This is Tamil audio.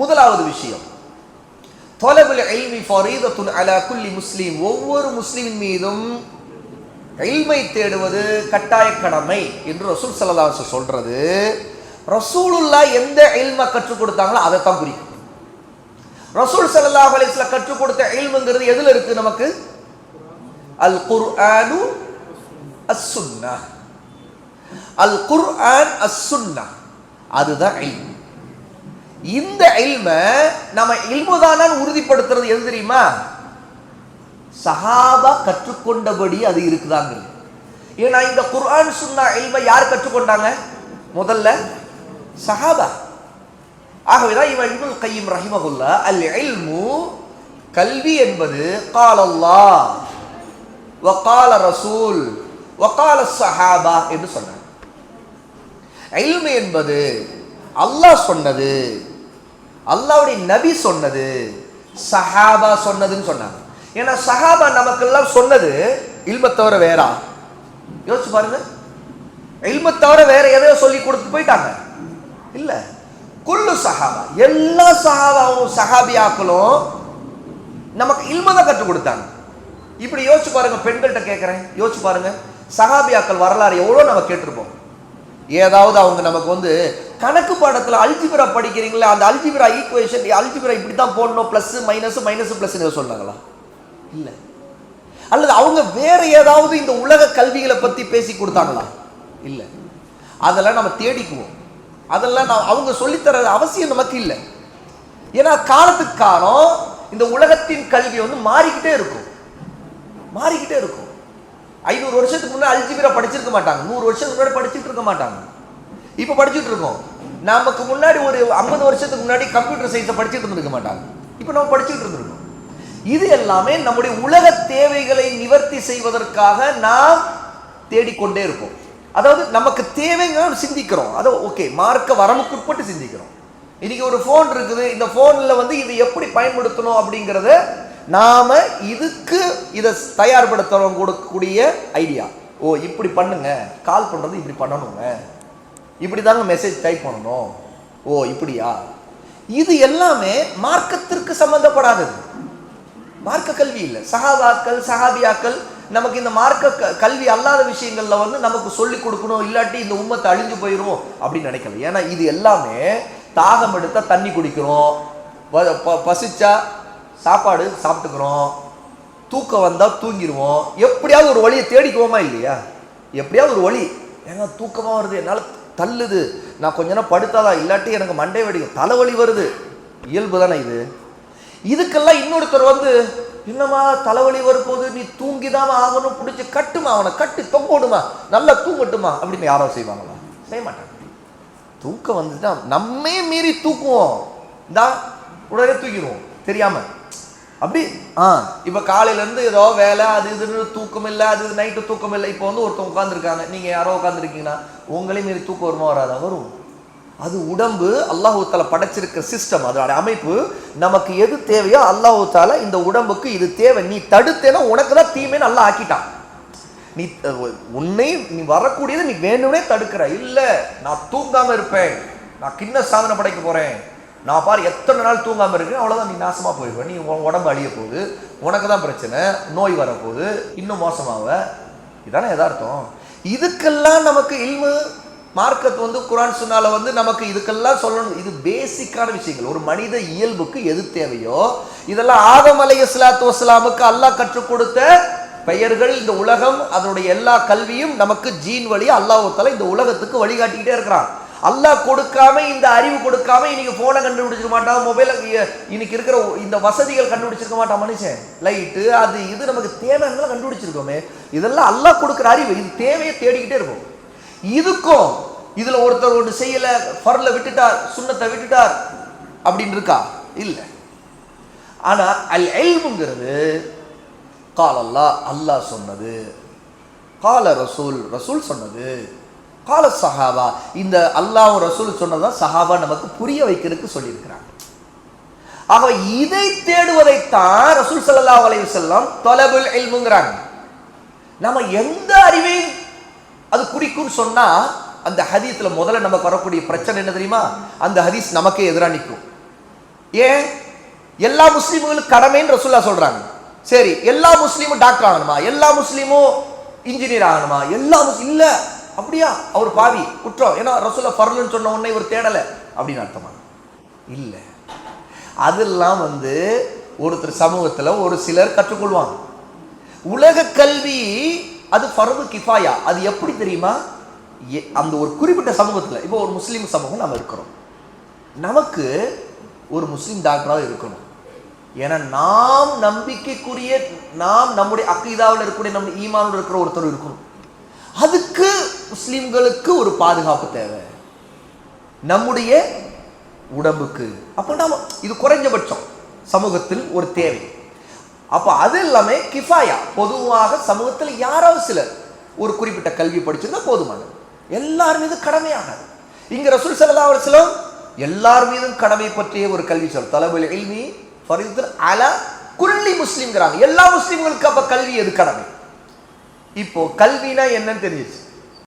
முதலாவது விஷயம். தொலபுல் எல்மி ஃபரீதத்துன் அலா குல்லி முஸ்லீம். ஒவ்வொரு முஸ்லீமின் மீதும் எல்மை தேடுவது கட்டாய கடமை என்று ரசூல் சல்லா சொல்றது. ரசூலுல்லா எந்த எல்மை கற்றுக் கொடுத்தாங்களோ அதை தான் குறிக்கும். ரசூல் சல்லா அலைஹி கற்றுக் கொடுத்த எல்முங்கிறது எதுல இருக்கு நமக்கு? அல் குர்ஆனு ஆனு அல் குர்ஆன் ஆன் அசுன்னா அதுதான் இல்மு. இந்த இல்ம நம்ம இல்முதானான்னு உறுதிப்படுத்துறது எது தெரியுமா? சஹாபா கற்றுக்கொண்டபடி அது இருக்குதாங்க ஏன்னா இந்த குர்ஆன் சுன்னா இல்ம யார் கற்றுக்கொண்டாங்க? முதல்ல சஹாபா. ஆகவேதான் இவன் இப்னுல் கையும் ரஹிமகுல்லா அல் இல்மு கல்வி என்பது காலல்லா அல்லாஹ் வகால ரசூல் வக்கால சஹாபா என்று சொன்னார் இல்மு என்பது அல்லாஹ் சொன்னது அல்லாவுடைய நபி சொன்னது சஹாபா சொன்னதுன்னு சொன்னாங்க. ஏன்னா சஹாபா நமக்கெல்லாம் சொன்னது இல்மத்தவரை தவிர வேறா? யோசிச்சு பாருங்க. இல்ம தவிர வேற எதையோ சொல்லி கொடுத்து போயிட்டாங்க. இல்ல. குல்லு சஹாபா. எல்லா சஹாபாவும் சஹாபியாக்களும் நமக்கு இல்மை தான் கற்றுக் கொடுத்தாங்க. இப்படி யோசிச்சு பாருங்க பெண்கள்கிட்ட கேட்குறேன் யோசிச்சு பாருங்க சஹாபியாக்கள் வரலாறு எவ்வளோ நம்ம கேட்டிருப்போம். ஏதாவது அவங்க நமக்கு வந்து கணக்கு பாடத்தில் அல்ஜிபிரா படிக்கிறீங்களா அந்த அல்ஜிபிரா ஈக்குவேஷன் அல்ஜிபிரா இப்படி தான் போடணும் ப்ளஸ் மைனஸ் மைனஸ் ப்ளஸ் சொன்னாங்களா? இல்லை. அல்லது அவங்க வேற ஏதாவது இந்த உலக கல்விகளை பற்றி பேசி கொடுத்தாங்களா? இல்லை. அதெல்லாம் நம்ம தேடிக்குவோம். அதெல்லாம் நான் அவங்க சொல்லித்தர அவசியம் நமக்கு இல்லை. ஏன்னா காலத்துக்கு காலம் இந்த உலகத்தின் கல்வி வந்து மாறிக்கிட்டே இருக்கும். மாறிக்கிட்டே இருக்கும். ஐநூறு வருஷத்துக்கு முன்னாடி அல்ஜிபிரா படிச்சிருக்க மாட்டாங்க. நூறு வருஷத்துக்கு முன்னாடி படிச்சுட்டு இருக்க மாட்டாங்க. இப்போ படிச்சுட்டு இருக்கோம். நமக்கு முன்னாடி ஒரு ஐம்பது வருஷத்துக்கு முன்னாடி கம்ப்யூட்டர் சயின்ஸை படிச்சுட்டு இருந்திருக்க மாட்டாங்க. இப்போ நம்ம படிச்சுட்டு இருந்திருக்கோம். இது எல்லாமே நம்முடைய உலக தேவைகளை நிவர்த்தி செய்வதற்காக நாம் தேடிக்கொண்டே இருப்போம் அதாவது நமக்கு தேவைங்க சிந்திக்கிறோம். அதை ஓகே மார்க்க வரம்புக்குட்பட்டு சிந்திக்கிறோம். இன்னைக்கு ஒரு ஃபோன் இருக்குது. இந்த ஃபோனில் வந்து இது எப்படி பயன்படுத்தணும் அப்படிங்கிறத நாம இதுக்கு இதை தயார்படுத்தணும் கொடுக்கக்கூடிய ஐடியா ஓ இப்படி பண்ணுங்க. கால் பண்ணுறது இப்படி பண்ணணுங்க. இப்படி தாங்க மெசேஜ் டைப் பண்ணணும். ஓ இப்படியா? இது எல்லாமே மார்க்கத்திற்கு சம்பந்தப்படாதது. மார்க்க கல்வி இல்லை. சஹாபாக்கள் சஹாபியாக்கள் நமக்கு இந்த மார்க்க க- கல்வி அல்லாத விஷயங்களில் வந்து நமக்கு சொல்லி கொடுக்கணும் இல்லாட்டி இந்த உம்மத்தை அழிஞ்சு போயிடும் அப்படின்னு நினைக்கல. ஏன்னா இது எல்லாமே தாகம் எடுத்தால் தண்ணி குடிக்கிறோம். ப- ப- பசிச்சா சாப்பாடு சாப்பிட்டுக்கிறோம். தூக்கம் வந்தால் தூங்கிடுவோம். எப்படியாவது ஒரு வழியை தேடிக்குவோமா இல்லையா? எப்படியாவது ஒரு வழி. ஏன்னா தூக்கமாக வருது என்னால் தள்ளுது. நான் கொஞ்ச நேரம் படுத்தாதான் இல்லாட்டி எனக்கு மண்டை வெடிக்கும். தலைவலி வருது. இயல்பு தானே இது. இதுக்கெல்லாம் இன்னொருத்தர் வந்து என்னம்மா தலைவலி வரும்போது நீ தூங்கிதான் ஆகணும் பிடிச்சி கட்டுமா அவனை கட்டு தொங்கோடுமா நல்லா தூங்கட்டுமா அப்படின்னு யாரோ செய்வாங்களா? செய்ய மாட்டாங்க. தூக்கம் வந்துட்டா நம்மே மீறி தூக்குவோம். இந்தா உடனே தூக்கிடுவோம். தெரியாம. அப்படி ஆ இப்போ காலையிலேருந்து ஏதோ வேலை அது இதுன்னு தூக்கம் இல்லை அது இது நைட்டு தூக்கம் இல்லை இப்போ வந்து ஒருத்தவங்க உட்காந்துருக்காங்க நீங்கள் யாரோ உட்காந்துருக்கீங்கன்னா உங்களையும் மீறி தூக்கம் வருமா வராதா? வரும். அது உடம்பு அல்லாஹூத்தால படைச்சிருக்க சிஸ்டம் அதோட அமைப்பு நமக்கு எது தேவையோ அல்லாஹூத்தால இந்த உடம்புக்கு இது தேவை. நீ தடுத்தேன்னா உனக்கு தான் தீமைன்னு நல்லா ஆக்கிட்டான். நீ உன்னை நீ வரக்கூடியதை நீ வேணும்னே தடுக்கிற. இல்லை நான் தூங்காம இருப்பேன். நான் கிண்ண சாதனை படைக்க போறேன். நான் பாரு எத்தனை நாள் தூங்காமல் இருக்கேன் அவ்வளோதான் நீ நாசமா போயிடுவேன் நீ உன் உடம்பு அழிய போகுது. உனக்கு தான் பிரச்சனை. நோய் வரப்போகுது. இன்னும் மோசமாவ. இதானே எதார்த்தம் இதுக்கெல்லாம் நமக்கு இல்மு மார்க்கத்து வந்து குரான் சொன்னால வந்து நமக்கு இதுக்கெல்லாம் சொல்லணும். இது பேசிக்கான விஷயங்கள். ஒரு மனித இயல்புக்கு எது தேவையோ இதெல்லாம் ஆதம் அலை இஸ்லாத்து வஸ்லாமுக்கு அல்லாஹ் கற்றுக் கொடுத்த பெயர்கள். இந்த உலகம் அதனுடைய எல்லா கல்வியும் நமக்கு ஜீன் வழி அல்லாஹால இந்த உலகத்துக்கு வழிகாட்டிக்கிட்டே இருக்கிறான். அல்லாஹ் கொடுக்காம இந்த அறிவு கொடுக்காம இன்னைக்கு போனை கண்டுபிடிச்சிருக்க மாட்டான் மொபைல இன்னைக்கு இருக்கிற இந்த வசதிகள் கண்டுபிடிச்சிருக்க மாட்டான் மனுஷன். லைட்டு அது இது நமக்கு தேவைன்னு கண்டுபிடிச்சிருக்கோமே. இதெல்லாம் அல்லாஹ் கொடுக்குற அறிவு இது தேவையை தேடிக்கிட்டே இருக்கும். இதுக்கும் இதுல ஒருத்தர் ஒன்று செய்யல ஃபர்ல விட்டுட்டார் சுண்ணத்தை விட்டுட்டார் அப்படின்னு இருக்கா? இல்லை. ஆனால் அல் எல்முங்கிறது காலல்லா அல்லாஹ் அல்லாஹ் சொன்னது. கால ரசூல் ரசூல் சொன்னது. கால சஹாபா. இந்த அல்லாஹ் ரசூல் சொன்னதான் சஹாபா நமக்கு புரிய வைக்கிறதுக்கு சொல்லியிருக்கிறாங்க. ஆக இதை தேடுவதைத்தான் ரசூல் சல்லா அலைஹி வஸல்லம் தொலபுல் எல்முங்கிறாங்க நம்ம எந்த அறிவையும் அது குறிக்கும் சொன்னா அந்த ஹதீஸ்ல முதல்ல நமக்கு வரக்கூடிய பிரச்சனை என்ன தெரியுமா? அந்த ஹதீஸ் நமக்கே எதிராக நிற்கும். ஏன்? எல்லா முஸ்லீம்களும் கடமைன்னு ரசூல்லா சொல்றாங்க. சரி எல்லா முஸ்லீமும் டாக்டர் ஆகணுமா? எல்லா முஸ்லீமும் இன்ஜினியர் ஆகணுமா? எல்லா முஸ்லீம் இல்லை. அப்படியா? அவர் பாவி குற்றம். ஏன்னா ரசூல ஃபர்லுன்னு சொன்ன உடனே இவர் தேடல. அப்படின்னு அர்த்தமா? இல்லை. அதெல்லாம் வந்து ஒருத்தர் சமூகத்தில் ஒரு சிலர் கற்றுக்கொள்வாங்க. உலக கல்வி அது ஃபர்து கிஃபாயா? அது எப்படி தெரியுமா? எ- அந்த ஒரு குறிப்பிட்ட சமூகத்தில் இப்போ ஒரு முஸ்லீம் சமூகம் நம்ம இருக்கிறோம். நமக்கு ஒரு முஸ்லீம் டாக்டராக இருக்கணும். ஏன்னா நாம் நம்பிக்கைக்குரிய நாம் நம்முடைய அக்கீதாவில் இருக்கக்கூடிய நம்ம ஈமானோடு இருக்கிற ஒருத்தர் இருக்கணும். அதுக்கு முஸ்லீம்களுக்கு ஒரு பாதுகாப்பு தேவை. நம்முடைய உடம்புக்கு. அப்போ நாம் இது குறைஞ்சபட்சம். சமூகத்தில் ஒரு தேவை. அப்போ அது எல்லாமே கிஃபாயா. பொதுவாக சமூகத்தில் யாராவது சிலர் ஒரு குறிப்பிட்ட கல்வி படிச்சிருந்தா போதுமானது. எல்லார் மீதும் கடமையானது. இங்க ரசூல் சல்லா அலைஹி வஸல்லம் எல்லார் மீதும் கடமை பற்றிய ஒரு கல்வி சொல். தலைமையில் இல்மி ஃபரிதுல் அல குரலி முஸ்லீம்ங்கிறாங்க. எல்லா முஸ்லீம்களுக்கு அப்போ கல்வி எது கடமை? இப்போ கல்வினா என்னன்னு தெரிஞ்சிச்சு